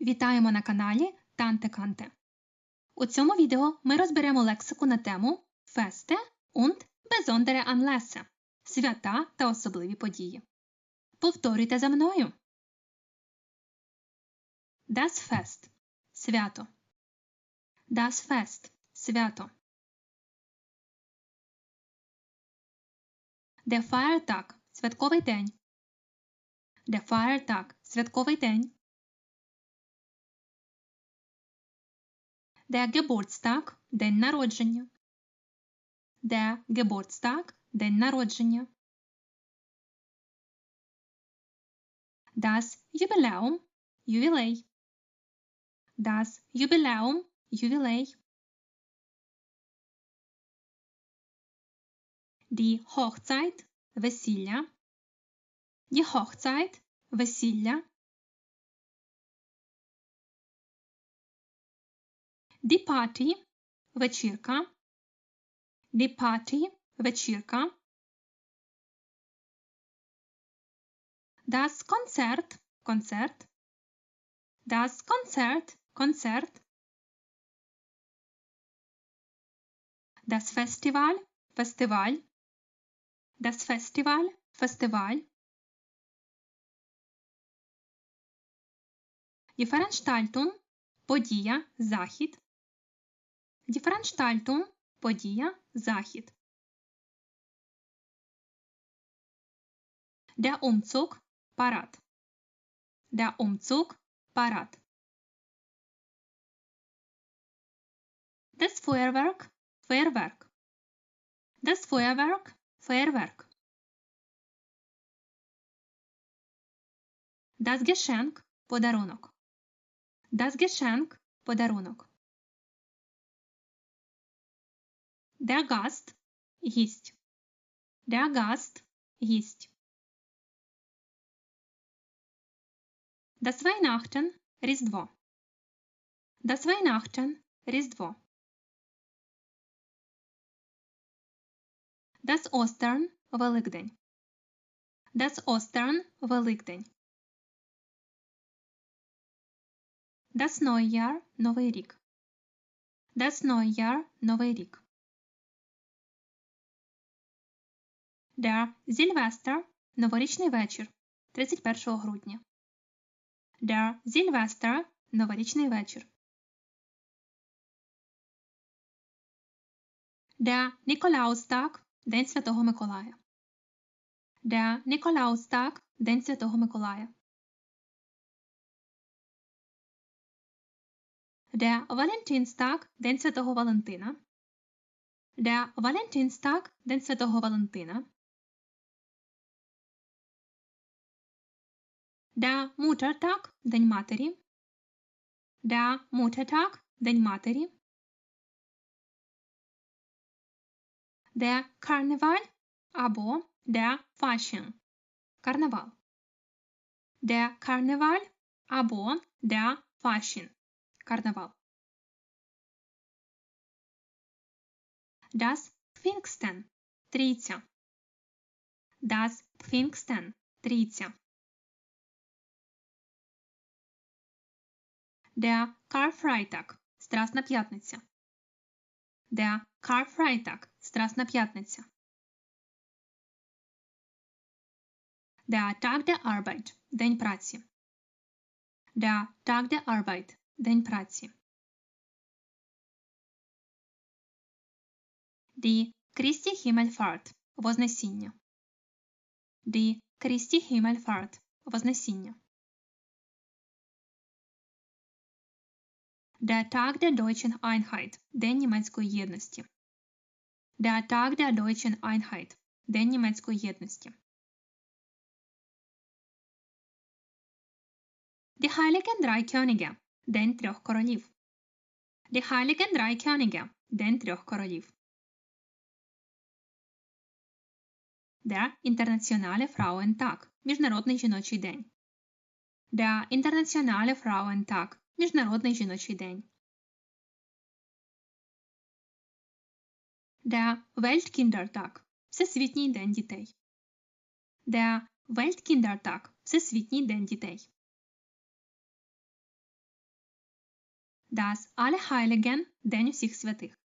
Вітаємо на каналі Танте Канте. У цьому відео ми розберемо лексику на тему Фесте und besondere Anlässe – свята та особливі події. Повторюйте за мною. Das Fest – свято. Das Fest – свято. Der Feiertag – святковий день. Der Feiertag – святковий день. Der Geburtstag – день народження. Der Geburtstag – день народження. Das Jubiläum – ювілей. Das Jubiläum – ювілей. Die Hochzeit – весілля. Die Hochzeit – весілля. Die Party – вечірка. Die Party – вечірка. Das Konzert – концерт. Das Konzert – концерт. Das Festival – фестиваль. Das Festival – фестиваль. Die Veranstaltung – подія, захід. Die – подія, захід. Der Umzug – парад. Der Umzug – парад. Das Feuerwerk – фейерверк. Das Feuerwerk – фейерверк. Das Geschenk – подарунок. Das Geschenk – подарунок. Der Gast – гість. Der Gast – гість. Das Weihnachten – Різдво. Das Weihnachten – Різдво. Das Ostern – Великдень. Das Ostern – Великдень. Das Neujahr – Новий рік. Das Neujahr – Новий рік. Der Silvester – Новорічний вечір 31 грудня. Der Silvester – Новорічний вечір. Der Nikolaustag – День Святого Миколая. Der Nikolaustag – День Святого Миколая. Der Valentinstag – День Святого Валентина. Der Valentinstag – День Святого Валентина. Der Muttertag – День матері. Der Muttertag – День матері. Der Karneval або Der Fasching. Карнавал. Der Karneval або Der Fasching. Карнавал. Das Pfingsten. Трійця. Das Pfingsten. Трійця. Der Karfreitag – Страсна п'ятниця. Der Karfreitag – Страсна п'ятниця. Der Tag der Arbeit – День праці. Der Tag der Arbeit – День праці. Die Christi Himmelfahrt – Вознесіння. Die Christi Himmelfahrt – Вознесіння. Der Tag der Deutschen Einheit – День німецької єдності. Der Tag der Deutschen Einheit – День німецької єдності. Die Heiligen Drei Könige – День трьох королів. Die Heiligen Drei Könige – День трьох королів. Der Internationale Frauentag – Міжнародний жіночий день. Der Internationale Frauentag – Міжнародний жіночий день. Der Weltkindertag – Всесвітній день дітей. Der Weltkindertag – Всесвітній день дітей. Das Allerheiligen – День усіх святих.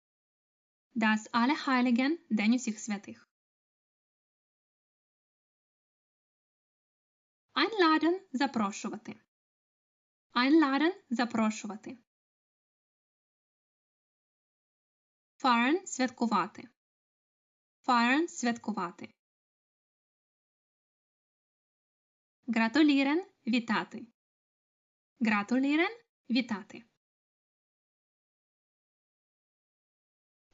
Das Allerheiligen – День усіх святих. Einladen – запрошувати. Einladen – запрошувати. Feiern – святкувати. Feiern – святкувати. Gratulieren – вітати. Gratulieren – вітати.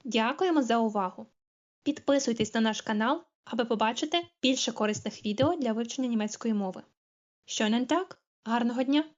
Дякуємо за увагу! Підписуйтесь на наш канал, аби побачити більше корисних відео для вивчення німецької мови. Schönen Tag! Гарного дня!